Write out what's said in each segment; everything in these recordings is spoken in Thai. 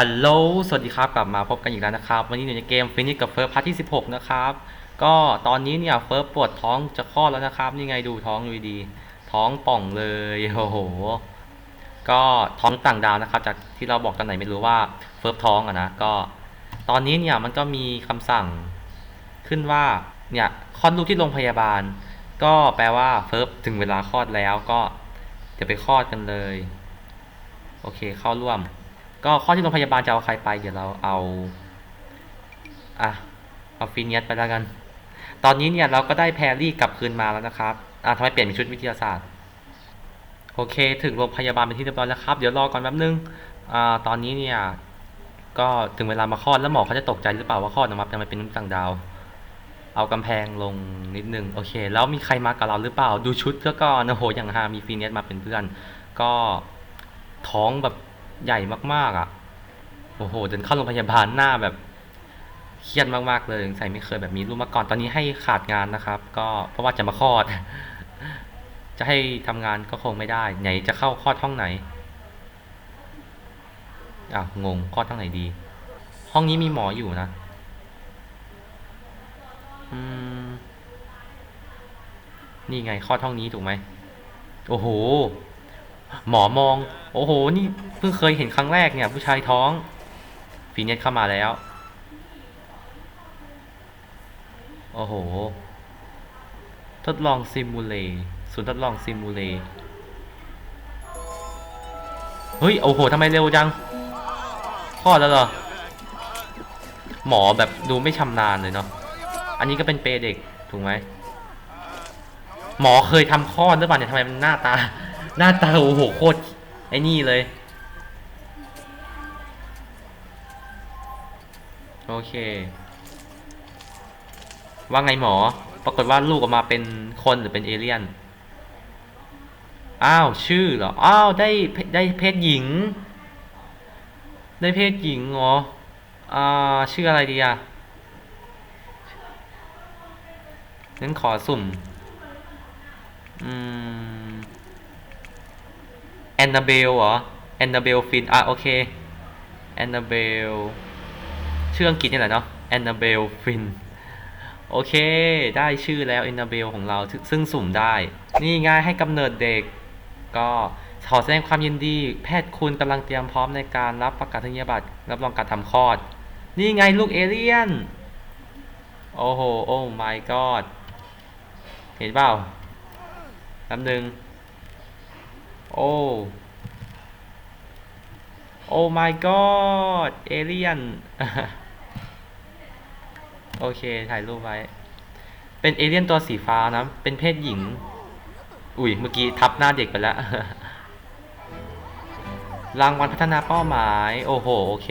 ฮัลโหล สวัสดีครับ กลับมาพบกันอีกแล้วนะครับ วันนี้อยู่ในเกมฟินิชกับเฟิร์สพาร์ทที่ 16 นะครับ ก็ตอนนี้เนี่ยเฟิร์สปวดท้องจะคลอดแล้วนะครับ นี่ไงดูท้องดูดี ท้องป่องเลย โอ้โห ก็ท้องต่างดาวนะครับ จากที่เราบอกตอนไหนไม่รู้ว่าเฟิร์สท้องอะนะ ก็ ตอนนี้เนี่ยมันก็มีคำสั่งขึ้นว่า เนี่ยคลอดลูกที่โรงพยาบาล ก็แปลว่าเฟิร์สถึงเวลาคลอดแล้วก็เดี๋ยวไปคลอดกันเลย โอเค เข้าร่วม ก็ข้อที่โรงพยาบาลจะเอาใครไป เดี๋ยวเราเอาอะเอาฟิเนียสไปแล้วกัน ตอนนี้เนี่ยเราก็ได้แพรรี่กลับคืนมาแล้วนะครับอะทำไมเปลี่ยนเป็นชุดวิทยาศาสตร์ โอเค ถึงโรงพยาบาลเป็นที่เรียบร้อยแล้วครับ เดี๋ยวรอก่อนแป๊บนึงอ่าตอนนี้เนี่ย ก็ถึงเวลามาคลอดแล้วหมอเขาจะตกใจหรือเปล่าว่าคลอดออกมาทำไมเป็นมนุษย์ต่างดาว เอากำแพงลงนิดนึง โอเค แล้วมีใครมากับเราหรือเปล่า ดูชุดก็ก่อนโอ้โหอย่างฮามีฟีเนียสมาเป็นเพื่อน ก็ท้องแบบ ใหญ่มากๆอะ โอ้โหเดินเข้าโรงพยาบาลหน้าแบบเครียดมากๆเลยสงสัยไม่เคยแบบมีลูกมาก่อนตอนนี้ให้ขาดงานนะครับ ก็เพราะว่าจะมาคลอด จะให้ทำงานก็คงไม่ได้ ไหนจะเข้าคลอดห้องไหนอะงงคลอดห้องไหนดี ห้องนี้มีหมออยู่นะอืมนี่ไงคลอดห้องนี้ถูกไหมโอ้โห หมอมอง โอ้โห นี่เพิ่งเคยเห็นครั้งแรกเนี่ย ผู้ชายท้องฟีเนสเข้ามาแล้ว โอ้โห ทดลองซิมูเลศูนย์ทดลองซิมูเลเฮ้ย โอ้โหทำไมเร็วจังคลอดแล้วเหรอ หมอแบบดูไม่ชำนาญเลยเนาะ อันนี้ก็เป็นเปย์เด็ก ถูกไหม หมอเคยทำคลอดหรือเปล่าเนี่ยทำไมมันหน้าตา หน้าตาโอ้โหโคตรไอ้นี่เลย โอเค ว่าไงหมอ ปรากฏว่าลูกออกมาเป็นคนหรือเป็นเอเลี่ยน อ้าว ชื่อเหรอ อ้าว ได้ได้เพศหญิง ได้เพศหญิงเหรอ อ่า ชื่ออะไรดีอะงั้นขอสุ่ม อืม แอนนาเบลเหรอแอนนาเบลฟินอะโอเคแอนนาเบลชื่ออังกฤษนี่แหละเนาะแอนนาเบลฟินโอเค ได้ชื่อแล้วแอนนาเบลของเราซึ่งสุ่มได้ นี่ง่ายให้กำเนิดเด็ก ก็ขอแสดงความยินดี แพทย์คุณกำลังเตรียมพร้อมในการรับประกาศนียบัตรรับรองการทำคลอด นี่ไงลูกเอเลี่ยน โอ้โห โอ้ my god เห็นเปล่าแป๊บนึง โอ้ โอ้ my god เอเลียน โอเค ถ่ายรูปไว้ เป็นเอเลี่ยนตัวสีฟ้านะ เป็นเพศหญิง อุ้ย เมื่อกี้ทับหน้าเด็กไปแล้ว รางวัลพัฒนาเป้าหมาย โอ้โห โอเค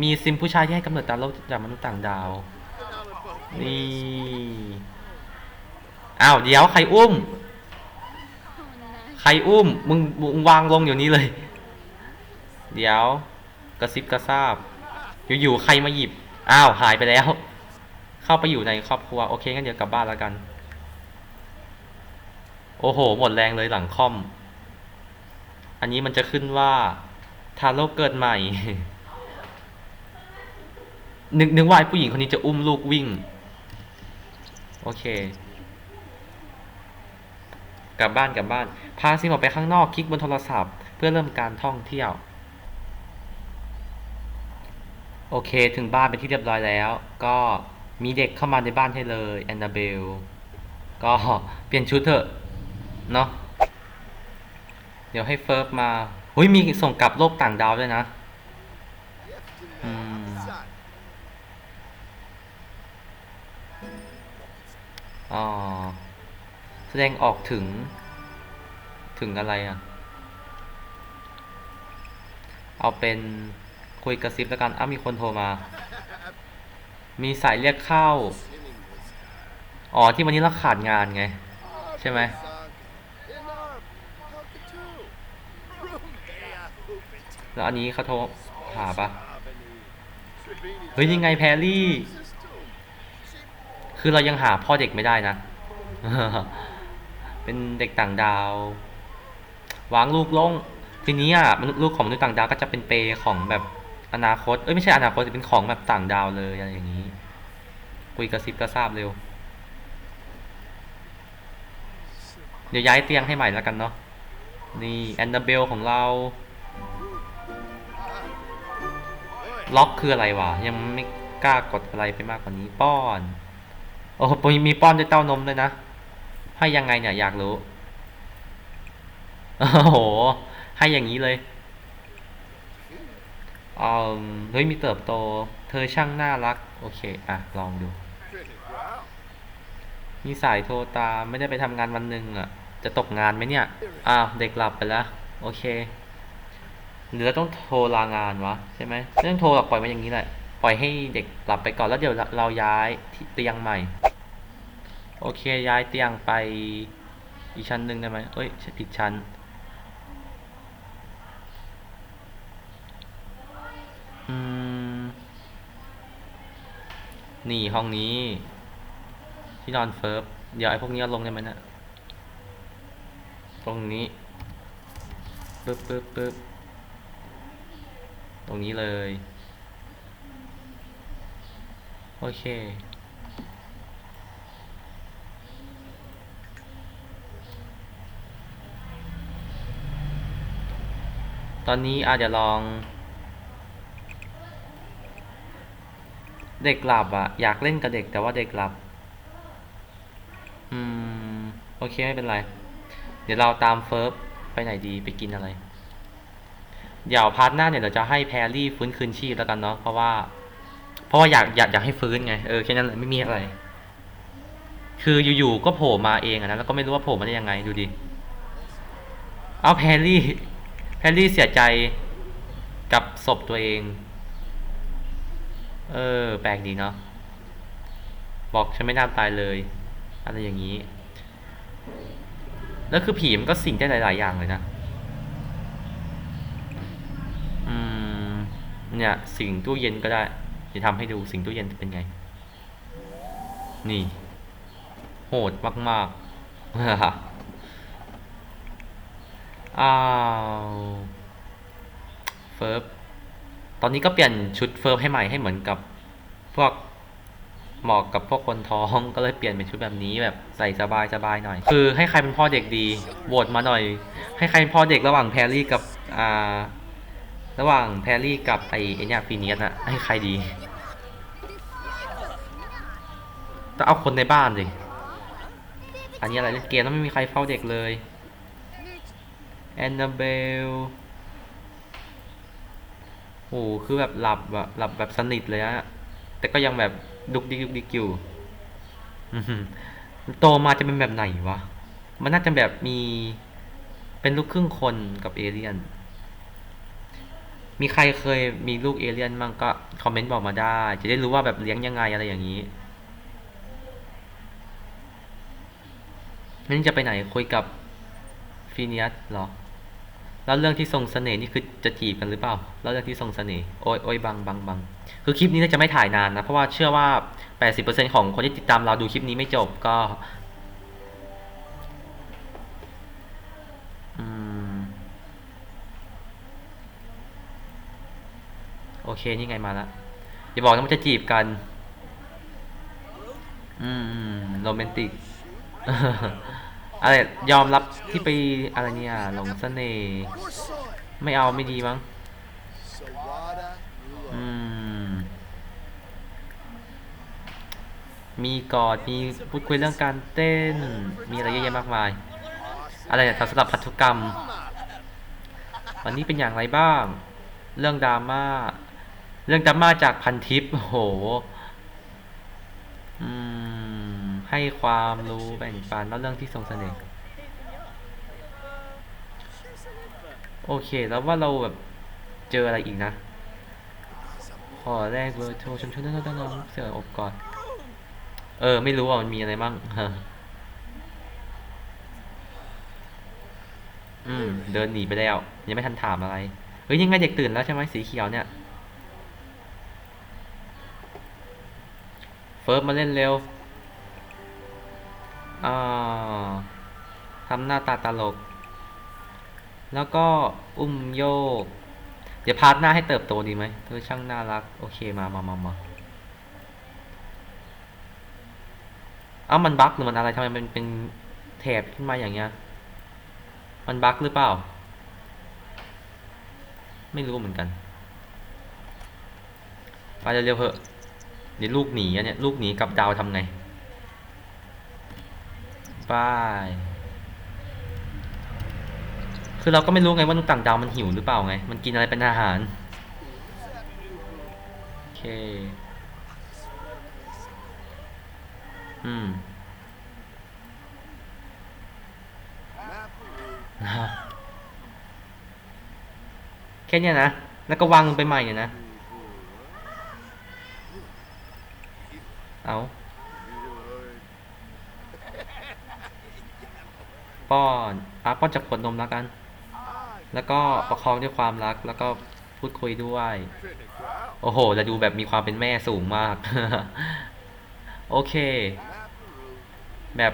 มีซิมผู้ชายที่ให้กำเนิดตามโลกจากมนุษย์ต่างดาว นี่ อ้าว เดี๋ยว ใครอุ้ม ใครอุ้มมึงมึงวางลงอยู่นี้เลย เดี๋ยว กระซิบกระซาบ อยู่ๆใครมาหยิบ อ้าวหายไปแล้ว เข้าไปอยู่ในครอบครัว โอเคงั้นเดี๋ยวกลับบ้านแล้วกัน โอ้โห หมดแรงเลยหลังคอม อันนี้มันจะขึ้นว่าทารกเกิดใหม่ นึกนึกว่าไอ้ผู้หญิงคนนี้จะอุ้มลูกวิ่ง โอเค กลับบ้านกลับบ้าน พาซิมออกไปข้างนอกคลิกบนโทรศัพท์ เพื่อเริ่มการท่องเที่ยว โอเคถึงบ้านเป็นที่เรียบร้อยแล้ว ก็มีเด็กเข้ามาในบ้านให้เลยแอนนาเบลก็เปลี่ยนชุดเถอะเนาะเดี๋ยวให้เฟิร์ฟมาเฮ้ยมีส่งกลับโลกต่างดาวด้วยนะอ๋อ ดงออกถึง ถึงอะไรอะ เอาเป็นคุยกระซิบแล้วกันอ้ามีคนโทรมา มีสายเรียกเข้า อ๋อที่วันนี้เราขาดงานไง ใช่ไหมแล้วอันนี้เขาโทรหาปะเฮ้ยยังไงแพรรี่ คือเรายังหาพ่อเด็กไม่ได้นะ เป็นเด็กต่างดาววางลูกลงทีนี้อะมนุษย์ลูกของมนุษย์ต่างดาวก็จะเป็นเปย์ของแบบอนาคตเอ้ยไม่ใช่อนาคตแต่เป็นของแบบต่างดาวเลยอะไรอย่างนี้คุยกระซิบกระซาบเร็ว เดี๋ยวย้ายเตียงให้ใหม่แล้วกันเนาะนี่แอนนาเบลของเรา ล็อกคืออะไรวะ ยังไม่กล้ากดอะไรไปมากกว่านี้ป้อน โอ้โหมีป้อนด้วยเต้านมด้วยนะ ให้ยังไงเนี่ยอยากรู้ โอ้โห ให้อย่างนี้เลยอืมเฮ้ยมีเติบโต เธอช่างน่ารัก โอเค อะ ลองดู มีสายโทรตามไม่ได้ไปทำงานวันหนึ่งอะ จะตกงานไหมเนี่ย อ้าว เด็กหลับไปแล้ว โอเค หรือเราต้องโทรลางานวะ ใช่ไหมไม่ต้องโทรหรอกปล่อยมาอย่างนี้แหละ ปล่อยให้เด็กหลับไปก่อนแล้วเดี๋ยวเราย้ายที่เตียงใหม่ โอเคย้ายเตียงไปอีกชั้นหนึ่งได้ไหมเอ้ยผิดชั้น อืม นี่ห้องนี้ ที่นอนเฟิร์ฟเดี๋ยวไอ้พวกนี้ลงได้ไหมเนะี่ยตรงนี้ปึ๊บปึ๊บปึ๊บตรงนี้เลย โอเค ตอนนี้อาจจะลอง เด็กหลับอะอยากเล่นกับเด็กแต่ว่าเด็กหลับ อืม โอเคไม่เป็นไร เดี๋ยวเราตามเฟิร์ฟไปไหนดีไปกินอะไร เดี๋ยวพาร์ทหน้าเนี่ยเราจะให้แพรรี่ฟื้นคืนชีพแล้วกันเนาะเพราะว่า เพราะว่าอยากอยากอยากให้ฟื้นไงเออแค่นั้นแหละไม่มีอะไร คืออยู่ๆก็โผล่มาเองอะนะแล้วก็ไม่รู้ว่าโผล่มาได้ยังไงดูดิเอาแพรรี่ แพรรี่เสียใจกับศพตัวเอง เออ แปลกดีเนาะ บอกฉันไม่น่าตายเลย อะไรอย่างนี้ แล้วคือผีมันก็สิ่งได้หลาย ๆ อย่างเลยนะ อืม เนี่ย สิ่งตู้เย็นก็ได้ จะทำให้ดูสิ่งตู้เย็นเป็นไง นี่ โหดมากๆ อ้าวเฟิร์ฟตอนนี้ก็เปลี่ยนชุดเฟิร์ฟให้ใหม่ให้เหมือนกับ พวกเหมาะกับพวกคนท้องก็เลยเปลี่ยนเป็นชุดแบบนี้แบบใส่สบายสบายหน่อย คือให้ใครเป็นพ่อเด็กดีโหวตมาหน่อย ให้ใครเป็นพ่อเด็กระหว่างแพรรี่กับอ่าระหว่างแพรรี่กับไอ้ไอ้เนี่ยฟีเนียสอะให้ใครดีต้องเอาคนในบ้านสิอันนี้อะไรเล่นเกมแล้วไม่มีใครเฝ้าเด็กเลย แอนนาเบลโหคือแบบหลับอะหลับแบบสนิทเลยอะแต่ก็ยังแบบดุกดิกดุกดิกอยู่โตมาจะเป็นแบบไหนวะ มันน่าจะแบบมีเป็นลูกครึ่งคนกับเอเลี่ยน มีใครเคยมีลูกเอเลี่ยนมั่งก็คอมเมนต์บอกมาได้ จะได้รู้ว่าแบบเลี้ยงยังไงอะไรอย่างนี้นั่จะไปไหนคุยกับฟีเนียสเหรอ แล้วเรื่องที่ทรงเสน่ห์นี่คือจะจีบกันหรือเปล่า แล้วเรื่องที่ทรงเสน่ห์โอ้ยโอ้ยบังบังบังคือคลิปนี้น่าจะไม่ถ่ายนานนะ เพราะว่าเชื่อว่า 80%ของคนที่ติดตามเราดูคลิปนี้ไม่จบก็โอเค นี่ไงมาล้วอย่าบอกนะมันจะจีบกัน อืม โรแมนติก อะไรยอมรับที่ไปอะไรเนี่ยหลงเสน่ห์ไม่เอาไม่ดีมั้งอืมมีกอดมีพูดคุยเรื่องการเต้น มีอะไรเยอะแยะมากมาย อะไรเนี่ยสำหรับพันธุกรรม วันนี้เป็นอย่างไรบ้าง เรื่องดราม่า เรื่องดราม่าจากพันทิปโอ้โหอืม ให้ความรู้แบ่งปันแล้วเรื่องที่ทรงเสน่ห์โอเค แล้วว่าเราแบบเจออะไรอีกนะ ขอแรกเบอร์โทรชมชนน้องน้องเสืออบกอดเออ ไม่รู้ว่ามันมีอะไรบ้างอืม เดินหนีไปแล้ว ยังไม่ทันถามอะไร เฮ้ยยังไงเด็กตื่นแล้วใช่ไหมสีเขียวเนี่ย เฟิร์สมาเล่นเร็ว อ่าทำหน้าตาตลก แล้วก็อุ้มโยก เดี๋ยวพาร์ทหน้าให้เติบโตดีไหมเธอช่างน่ารัก โอเคมามามามาเอ้ามันบั๊กหรือมันอะไรทำไมมันเป็นแถบขึ้นมาอย่างเงี้ย มันบั๊กหรือเปล่า ไม่รู้เหมือนกันไปเร็วๆเถอะเดี๋ยวลูกหนีอะเนี่ยลูกหนีกับดาวทำไง ไป คือเราก็ไม่รู้ไงว่านุษย์ต่างดาวมันหิวหรือเปล่าไง มันกินอะไรเป็นอาหาร โอเค อืมนะแค่เนี้ยนะ แล้วก็วางลงไปใหม่เนี่ยนะ เอา ป้อนอะป้อนจากขวดนมแล้วกัน แล้วก็ประคองด้วยความรัก แล้วก็พูดคุยด้วย โอ้โหจะดูแบบมีความเป็นแม่สูงมาก โอเค แบบ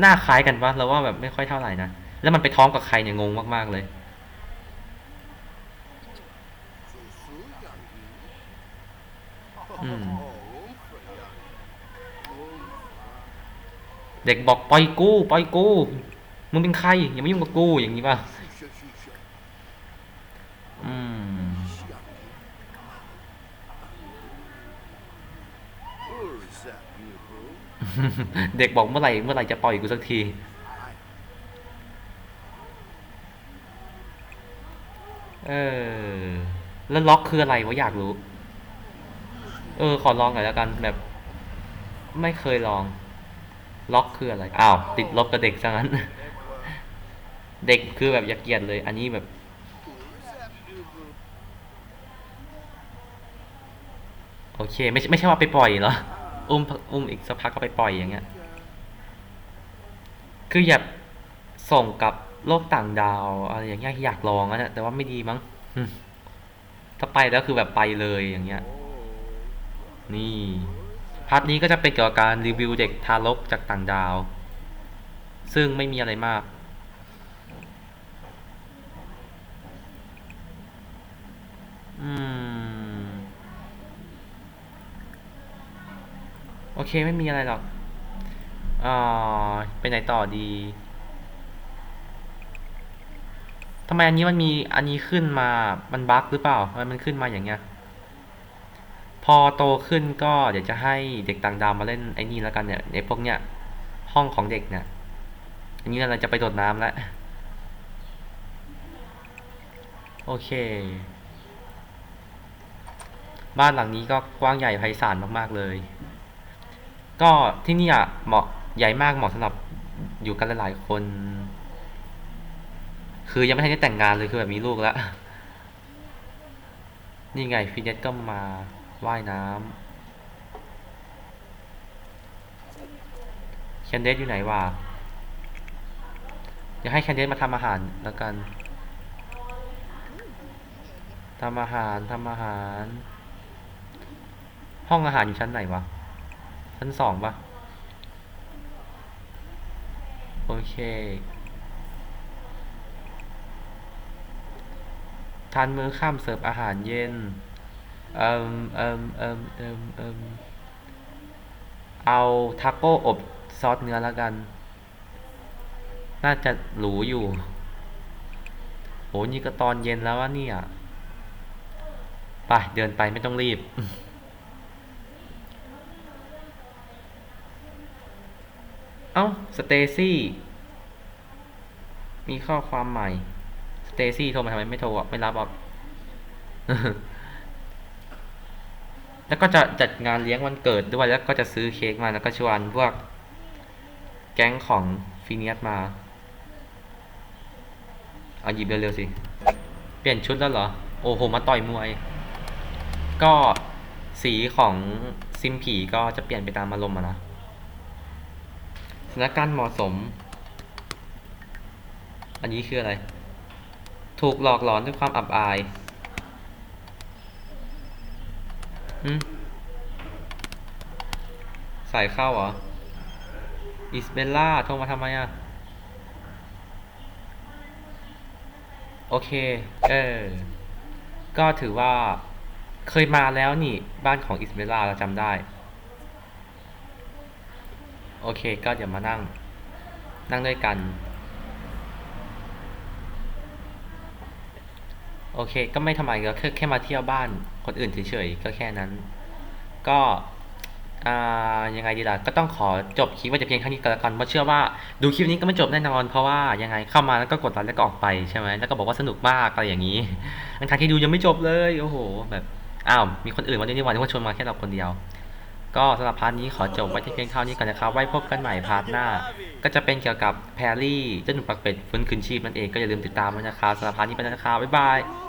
หน้าคล้ายกันปะเราว่าแบบไม่ค่อยเท่าไหร่นะ แล้วมันไปท้องกับใครเนี่ยงงมาก ๆ เลย อืม เด็กบอกปล่อยกูปล่อยกูมึงเป็นใครอย่ามายุ่งกับกูอย่างนี้ป่ะอืมเด็กบอกเมื่อไหร่เมื่อไหร่จะปล่อยกูสักทีเออแล้วล็อกคืออะไรวะอยากรู้ เออ ขอลองหน่อยแล้วกันแบบ ไม่เคยลอง ล็อกคืออะไร อ้าว ติดลบกับเด็กซะงั้น เด็กคือแบบอยากเกลียดเลย อันนี้แบบ โอเค ไม่ไม่ใช่ว่าไปปล่อยเหรอ อุ้มอุ้มอีกสักพักก็ไปปล่อยอย่างเงี้ย คืออยากส่งกับโลกต่างดาวอะไรอย่างเงี้ยอยากลองอะนะแต่ว่าไม่ดีมั้งถ้าไปแล้วคือแบบไปเลยอย่างเงี้ย นี่ พาร์ทนี้ก็จะเป็นเกี่ยวกับการรีวิวเด็กทารกจากต่างดาว ซึ่งไม่มีอะไรมาก อืม โอเคไม่มีอะไรหรอกอ่าไปไหนต่อดีทำไมอันนี้มันมีอันนี้ขึ้นมา มันบั๊กหรือเปล่าทำไมมันขึ้นมาอย่างเงี้ย อโตขึ้นก็เดี๋ยวจะให้เด็กต่างดาวมาเล่นไอ้นี่แล้วกันเนี่ยในพวกเนี้ยห้องของเด็กเนี่ยอันนี้เราจะไปโดดน้ำแล้วโอเค บ้านหลังนี้ก็กว้างใหญ่ไพศาลมากๆเลย ก็ที่นี่อะเหมาะใหญ่มากเหมาะสำหรับอยู่กันหลายๆคน คือยังไม่ทันได้แต่งงานเลยคือแบบมีลูกแล้ว นี่ไงฟินเนสก็มา ว่ายน้ำแคนเดสอยู่ไหนวะเดี๋ยวให้แคนเดสมาทำอาหารแล้วกันทำอาหารทำอาหาร ห้องอาหารอยู่ชั้นไหนวะ ชั้นสองปะโอเค ทานมื้อค่ำเสิร์ฟอาหารเย็น อิมเอิมเอิมเอิมเอิมเอาทาโก้อบซอสเนื้อแล้วกัน น่าจะหรูอยู่โหนี่ก็ตอนเย็นแล้ววะเนี่ยไปเดินไปไม่ต้องรีบ เอ้า สเตซี่ มีข้อความใหม่ สเตซี่โทรมาทำไมไม่โทรอะ ไม่รับอะ แล้วก็จะจัดงานเลี้ยงวันเกิดด้วยแล้วก็จะซื้อเค้กมาแล้วก็ชวนพวกแก๊งของฟิเนียสมาเอาหยิบเร็วๆสิ เปลี่ยนชุดแล้วเหรอ โอ้โห มาต่อยมวย ก็สีของซิมผีก็จะเปลี่ยนไปตามอารมณ์นะสถานการณ์เหมาะสม อันนี้คืออะไร ถูกหลอกหลอนด้วยความอับอาย ใส่เข้าเหรอ อิสเบลล่าโทรมาทำไมอะ โอเค เออ ก็ถือว่าเคยมาแล้วนี่ บ้านของอิสเบลล่าเราจำได้ โอเค ก็เดี๋ยวมานั่ง นั่งด้วยกัน อเค ก็ไม่ทำไมก็แค่แค่มาเที่ยวบ้านคนอื่นเฉยๆก็แค่นั้น ก็ยังไงดีล่ะก็ต้องขอจบคลิปไว้แต่เพียงเท่านี้ก็แล้วกันเพราะเชื่อว่าดูคลิปนี้ก็ไม่จบแน่นอน เพราะว่ายังไงเข้ามาแล้วก็กดไลค์แล้วก็ออกไปใช่ไหมแล้วก็บอกว่าสนุกมากอะไรอย่างนี้ทั้งที่ดูยังไม่จบเลยโอ้โห แบบอ้าวมีคนอื่นมาด้วยนี่หว่าที่ว่าชวนมาแค่เราคนเดียว ก็สำหรับพาร์ทนี้ขอจบไว้ที่เพียงเท่านี้ก่อนนะครับไว้พบกันใหม่พาร์ทหน้า ก็จะเป็นเกี่ยวกับแพรรี่เจ้าหนุ่มปักเป็ดฟื้นคืนชีพนั่นเองก็อย่าลืมติดตามด้วยนะครับสำหรับพาร์ทนี้ไปแล้วนะครับบ๊ายบาย